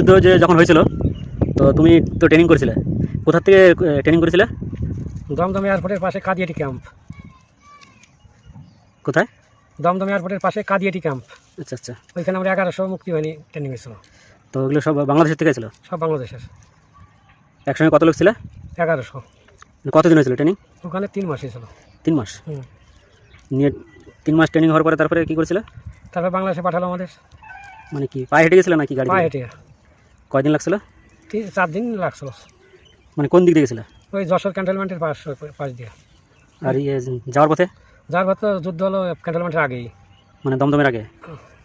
যুদ্ধ যে যখন হয়েছিল তো তুমি তো ট্রেনিং করেছিলে। কোথা থেকে ট্রেনিং করেছিলে? দমদম এয়ারপোর্টের পাশে কাদিয়াটি ক্যাম্প কোথায়? দমদম এয়ারপোর্টের পাশে কাদিয়াটি ক্যাম্প আচ্ছা আচ্ছা। ওইখানে আমরা এগারোশো মুক্তিবাহিনী ট্রেনিং হয়েছিল। তো ওগুলো সব বাংলাদেশের থেকে ছিল সব বাংলাদেশের। একসঙ্গে কত লোক ছিলে? এগারোশো। কতদিন হয়েছিল ট্রেনিং ওখানে তিন মাস হয়েছিল। তিন মাস? নিয়ে তিন মাস ট্রেনিং হওয়ার পরে তারপরে কী করেছিল? তারপর বাংলাদেশে পাঠালো আমাদের। মানে কি পায়ে হেঁটে গেছিলে নাকি গাড়ি পায়ে? হেঁটে। কয়দিন লাগছিল? চার দিন লাগছিল। মানে কোন দিক দিয়ে গেছিলে? ওই যশোর ক্যান্টনমেন্টের পাশ পাশ দিয়ে। আর ইয়ে যাওয়ার পথে? যাওয়ার পথে যুদ্ধ হলো ক্যান্টনমেন্টের আগেই। মানে দমদমের আগে?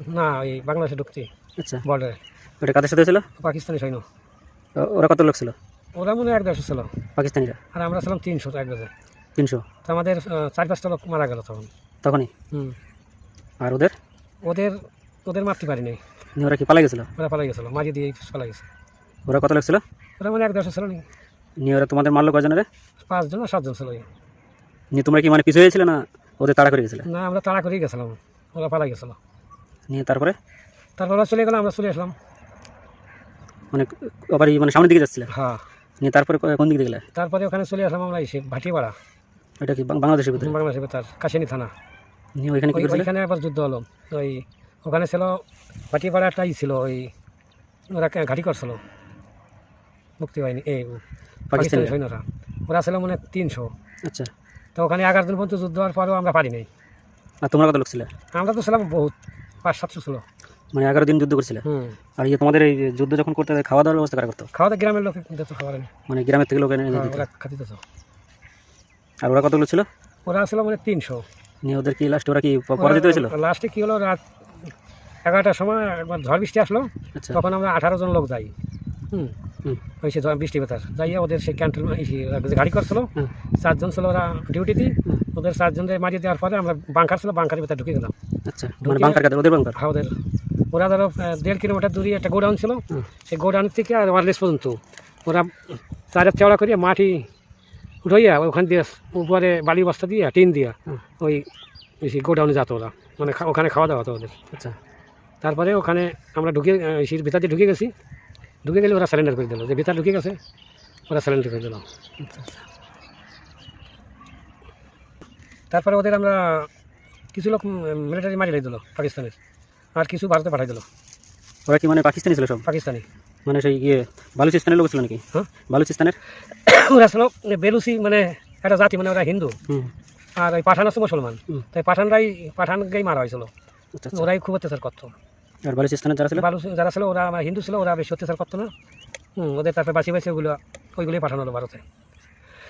না এই বাংলাদেশে ঢুকছি। আচ্ছা। বর্ডারে। ওটা কাদের সাথে ছিল পাকিস্তানি সৈন্য। ওরা কত লোক ছিল? ওরা মনে হয় এক দেড়শো ছিল। পাকিস্তানিরা? আর আমরা ছিলাম তিনশো এক বেজে তিনশো? তো আমাদের চার পাঁচটা লোক মারা গেল তখন। তখনই? হুম। আর ওদের? ওদের ওদের মারতে পারি নাই ওরা কি পালাই গেছিল? ওরা পালাই গেছিল মাঝে দিয়ে পালাই গেছে। ওরা কত লোক ছিল ওরা মানে এক দেড়শো ছিল নি নিয়ে ওরা তোমাদের মারলো কজনের পাঁচজন না সাতজন ছিল নিয়ে তোমরা কি মানে পিছু হয়েছিলে না ওদের তাড়া করে গেছিলে? না আমরা তাড়া করেই গেছিলাম ওরা পালাই গেছিল। নিয়ে তারপরে? তারপর ওরা চলে গেলো আমরা চলে আসলাম। মানে আবার মানে সামনের দিকে যাচ্ছিলে? হ্যাঁ। নিয়ে তারপরে কোন দিকে গেলে? তারপরে ওখানে চলে আসলাম আমরা এসে ভাটিপাড়া। এটা কি বাংলাদেশের ভিতরে? বাংলাদেশের ভেতর কাশিনী থানা। নিয়ে ওইখানে কি করেছিলে? ওইখানে আবার যুদ্ধ হলো। ওই ওখানে ছিল ভাটিপাড়াটাই ছিল ওই ওরা ঘাঁটি করছিল। মুক্তিবাহিনী এই পাকিস্তানি সৈন্যরা। ওরা ছিল মানে তিনশো। আচ্ছা। তো ওখানে এগারো দিন পর্যন্ত যুদ্ধ হওয়ার পরেও আমরা পারি নাই আর তোমরা কত লোক ছিলে? আমরা তো ছিলাম বহুত পাঁচ সাতশো ছিল। মানে এগারো দিন যুদ্ধ করছিলে? আর ইয়ে তোমাদের এই যুদ্ধ যখন করতে খাওয়া দাওয়ার ব্যবস্থা কারা করতো? খাওয়া দাওয়া গ্রামের লোক দিত খাবার মানে গ্রামের থেকে লোক এনে এনে হ্যাঁ, দিত? খাতে আর ওরা কতগুলো ছিল? ওরা ছিল মানে তিনশো। নিয়ে ওদের কি লাস্ট ওরা কি পরাজিত হয়েছিল? লাস্টে কি হলো রাত এগারোটার সময় একবার ঝড় বৃষ্টি আসলো আচ্ছা। তখন আমরা আঠারো জন লোক যাই। হুম হুম। ওই সে বৃষ্টি বেতার যাইয়া ওদের সেই ক্যান্টেল গাড়ি করছিল চারজন ছিল ওরা ডিউটিতে হুম। ওদের চারজনদের মারিয়ে দেওয়ার পরে আমরা বাংকার ছিল বাংকারের ভিতরে ঢুকে গেলাম। আচ্ছা মানে ওদের হ্যাঁ ওদের। ওরা ধরো দেড় কিলোমিটার দূরে একটা গোডাউন ছিল সেই গোডাউন থেকে আর ওয়ারলেস পর্যন্ত। ওরা চারের চওড়া করিয়া মাটি উঠাইয়া ওখান দিয়ে উপরে বালি বস্তা দিয়ে টিন দিয়া ওই সেই গোডাউনে যেত ওরা। মানে ওখানে খাওয়া দাওয়া হতো ওদের। আচ্ছা। তারপরে ওখানে আমরা ঢুকে সেই ভিতরে ঢুকে গেছি। ঢুকে গেলে ওরা স্যালেন্ডার করে দিল। যে ভিতরে ঢুকে গেছে ওরা স্যালেন্ডার করে দিল। তারপরে ওদের আমরা কিছু লোক মিলিটারি মারি দিল পাকিস্তানের। আর কিছু ভারতে পাঠাই দিল। ওরা কি মানে পাকিস্তানি ছিল সব? পাকিস্তানি। মানে সেই ইয়ে বালুচিস্তানের লোক ছিল নাকি? হ্যাঁ। বালুচিস্তানের? ওরা ছিল বেলুসি মানে একটা জাতি মানে ওরা হিন্দু। আর ওই পাঠান আছে মুসলমান। তাই পাঠানরাই পাঠানকেই মারা হয়েছিল। ওরাই খুব অত্যাচার করতো। আর বালুচিস্তানের যারা ছিল? বালু যারা ছিল ওরা আমার হিন্দু ছিল ওরা বেশি অত্যাচার করতো না। হুম ওদের তারপরে বাঁচিয়ে বাঁচিয়ে ওগুলো ওইগুলোই পাঠানো হলো ভারতে।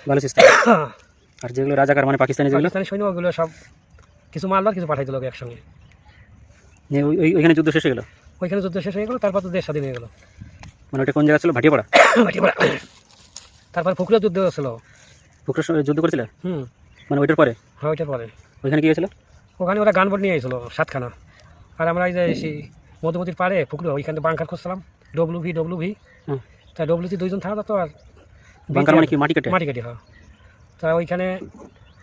বালুচিস্তান আর যেগুলো রাজাকার মানে পাকিস্তানি যেগুলো? পাকিস্তানি সৈন্য ওগুলো সব কিছু মারলো কিছু পাঠাই দিল একসঙ্গে। ওই- ওই- ওইখানে যুদ্ধ শেষ হয়ে গেল? ওইখানে যুদ্ধ শেষ হয়ে গেলো তারপর তো দেশ স্বাধীন হয়ে গেলো। মানে ওটা কোন জায়গা ছিল? ভাটিয়াপাড়া তারপর ফুকরা যুদ্ধ ছিল। সঙ্গে যুদ্ধ করেছিল? হুম। মানে ওইটার পরে? হ্যাঁ ওইটার পরে। ওইখানে কি হয়েছিল? ওখানে ওরা গান বোর্ড নিয়ে এসেছিল সাতখানা। আর আমরা এই যে সেই মধুমতির পাড়ে ফুকরো ওইখানে বাংকার খুঁজছিলাম ডব্লু ভি ডব্লু ভি তাই ডব্লুতে দুইজন থাকা তো আর বাংকার মানে কি মাটি কাটে? মাটি কাটি হয়। তা ওইখানে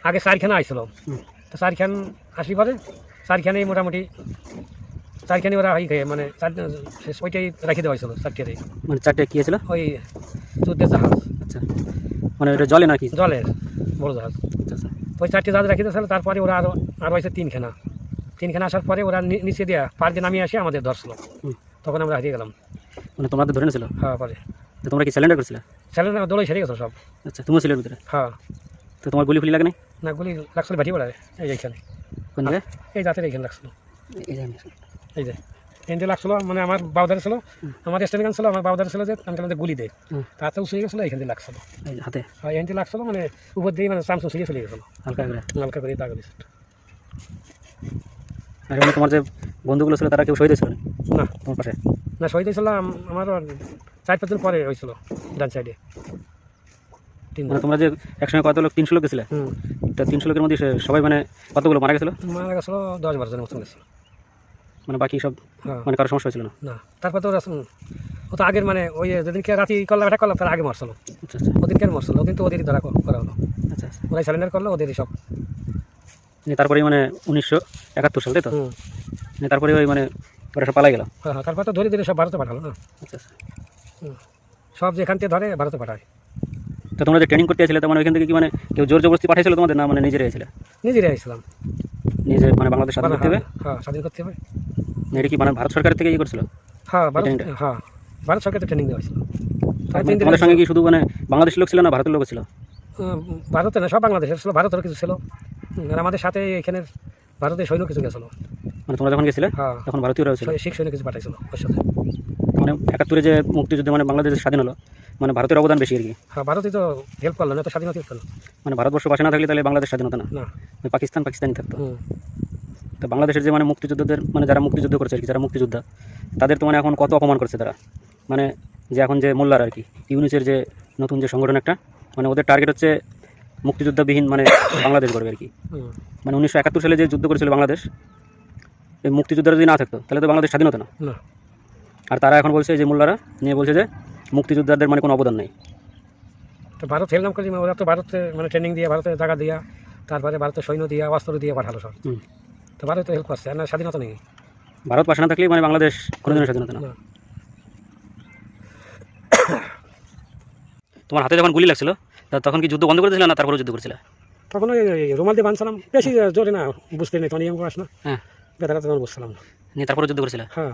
আগে চারখানা আইছিল। তো চারখান আসি পরে চারখানেই মোটামুটি চারখানে ওরা হয়ে গিয়ে মানে চার ওইটাই রেখে দেওয়া হয়েছিল চারটেতেই মানে চারটে কি হয়েছিল? ওই যুদ্ধের জাহাজ। আচ্ছা। মানে ওটা জলে নাকি? জলের বড় জাহাজ। আচ্ছা আচ্ছা। তো ওই চারটে জাহাজ রেখে দিয়েছিল তারপরে ওরা আরও আরও হয়েছে তিনখানা। তিনখানা আসার পরে ওরা নি- নিচে দিয়ে পার্কে নামিয়ে আসে আমাদের ধরছিল। তখন আমরা হারিয়ে গেলাম। মানে তোমাদের ধরে নিয়েছিল? হ্যাঁ পরে। তো তোমরা কি সিলিন্ডার করেছিলে? ছেলে না দোলাই সেরে গেছো সব। আচ্ছা তুমিও ছিল ভিতরে? হ্যাঁ। তো তোমার গুলি ফুলি লাগে নাই? না গুলি লাগছিল ভাটি পড়ায়। এই এইখানে। কোন জায়গায়? এই জাতের এইখানে লাগছিল। এই যে। এই লাগছিল মানে আমার বাউদার ছিল আমার স্ট্যান্ড গান ছিল আমার বাউদার ছিল যে আমি তাদের গুলি দেয়। তাতে উঁচু গেছিল এখান দিয়ে লাগছিল। হাতে। আর এনতে লাগছিল মানে উপর দিয়ে মানে চামচ ছড়িয়ে চলে গেছিল। হালকা করে। হালকা করে দাগ দিয়েছে। আর এমনি তোমার যে বন্ধুগুলো ছিল তারা কেউ শহীদ হয়েছিল? না। তোমার পাশে? না শহীদ হয়েছিল আমার চার পাঁচ দিন পরে হয়েছিল ডান সাইডে মানে তোমরা যে একসঙ্গে কত লোক তিনশো লোক গেছিলে? তো তিনশো লোকের মধ্যে সবাই মানে কতগুলো মারা গেছিল? মারা গেছিল দশ বারো জনের মতন গেছিল। মানে বাকি সব হ্যাঁ। মানে কারও সমস্যা হয়েছিল না। না তারপর তো ও তো আগের মানে ওই যেদিনকে রাতি করলাম এটা করলাম তার আগে মরছিল। আচ্ছা আচ্ছা। ওদিনকে মারছিল কিন্তু ওদেরই ধরা করা হলো। আচ্ছা আচ্ছা। ওরাই স্যালেন্ডার করল ওদেরই সব। নিয়ে তারপরে মানে উনিশশো একাত্তর সাল তাই তো? তারপরে ওই মানে ওরা সব পালাই গেল। হ্যাঁ হ্যাঁ তারপর তো ধরে ধরে সব ভারতে পাঠালো না। আচ্ছা আচ্ছা। সব যেখান থেকে ধরে ভারতে পাঠায়। তো তোমরা যে ট্রেনিং করতে আসছিলে তো মানে ওইখান থেকে কি মানে কেউ জোর জবরদস্তি পাঠিয়েছিল তোমাদের না মানে নিজেরাই এসেছিলে? নিজেরাই আসছিলাম নিজে মানে বাংলাদেশ স্বাধীন করতে হবে? হ্যাঁ স্বাধীন করতে হবে। এটা কি মানে ভারত সরকারের থেকে ইয়ে করছিল? হ্যাঁ ভারত হ্যাঁ ভারত সরকারের ট্রেনিং দেওয়া হয়েছিল। দিন তোমাদের সঙ্গে কি শুধু মানে বাংলাদেশের লোক ছিল না ভারতের লোক ছিল? ভারতে না সব বাংলাদেশের ছিল ভারতেরও কিছু ছিল। আর আমাদের সাথে এখানের ভারতের সৈন্য কিছু গেছিল। মানে তোমরা যখন গেছিলে হ্যাঁ। তখন ভারতীয়রাও ছিল? শিখ সৈন্য কিছু পাঠাইছিল ওর সাথে। মানে একাত্তরে যে মুক্তিযুদ্ধে মানে বাংলাদেশ স্বাধীন হলো মানে ভারতের অবদান বেশি আর কি। হ্যাঁ ভারতই তো হেল্প করল না তো স্বাধীনতা হেল্প করল। মানে ভারতবর্ষ পাশে না থাকলে তাহলে বাংলাদেশ স্বাধীন হতো না। না পাকিস্তান পাকিস্তানি থাকতো। তো বাংলাদেশের যে মানে মুক্তিযুদ্ধদের মানে যারা মুক্তিযুদ্ধ করছে আর কি যারা মুক্তিযোদ্ধা তাদের তো মানে এখন কত অপমান করছে তারা। মানে যে এখন যে মোল্লার আর কি ইউনিসের যে নতুন যে সংগঠন একটা মানে ওদের টার্গেট হচ্ছে মুক্তিযোদ্ধাবিহীন মানে বাংলাদেশ গড়বে আর কি। মানে উনিশশো একাত্তর সালে যে যুদ্ধ করেছিল বাংলাদেশ এই মুক্তিযোদ্ধারা যদি না থাকতো তাহলে তো বাংলাদেশ স্বাধীন হতো না। না। আর তারা এখন বলছে যে মোল্লারা নিয়ে বলছে যে মুক্তিযোদ্ধাদের মানে কোনো অবদান নেই। তো ভারত হেললাম করি ওরা তো ভারতে মানে ট্রেনিং দিয়ে ভারতে জায়গা দিয়া তারপরে ভারতের সৈন্য দিয়া অস্ত্র দিয়ে পাঠালো সব। তো ভারত হেল্প করছে আর না স্বাধীনতা নেই। ভারত পাশে না থাকলে মানে বাংলাদেশ কোনোদিনও স্বাধীন হতো না। তোমার হাতে যখন গুলি লাগছিল তখন কি যুদ্ধ বন্ধ করে দিয়েছিল না তারপরে যুদ্ধ করেছিল? তখন ওই রুমাল দিয়ে বাঁধছিলাম বেশি জোরে না বুঝতে নেই তখন ইয়ং না। হ্যাঁ। ব্যথাটা তখন বুঝছিলাম না নিয়ে তারপরে যুদ্ধ করেছিল? হ্যাঁ।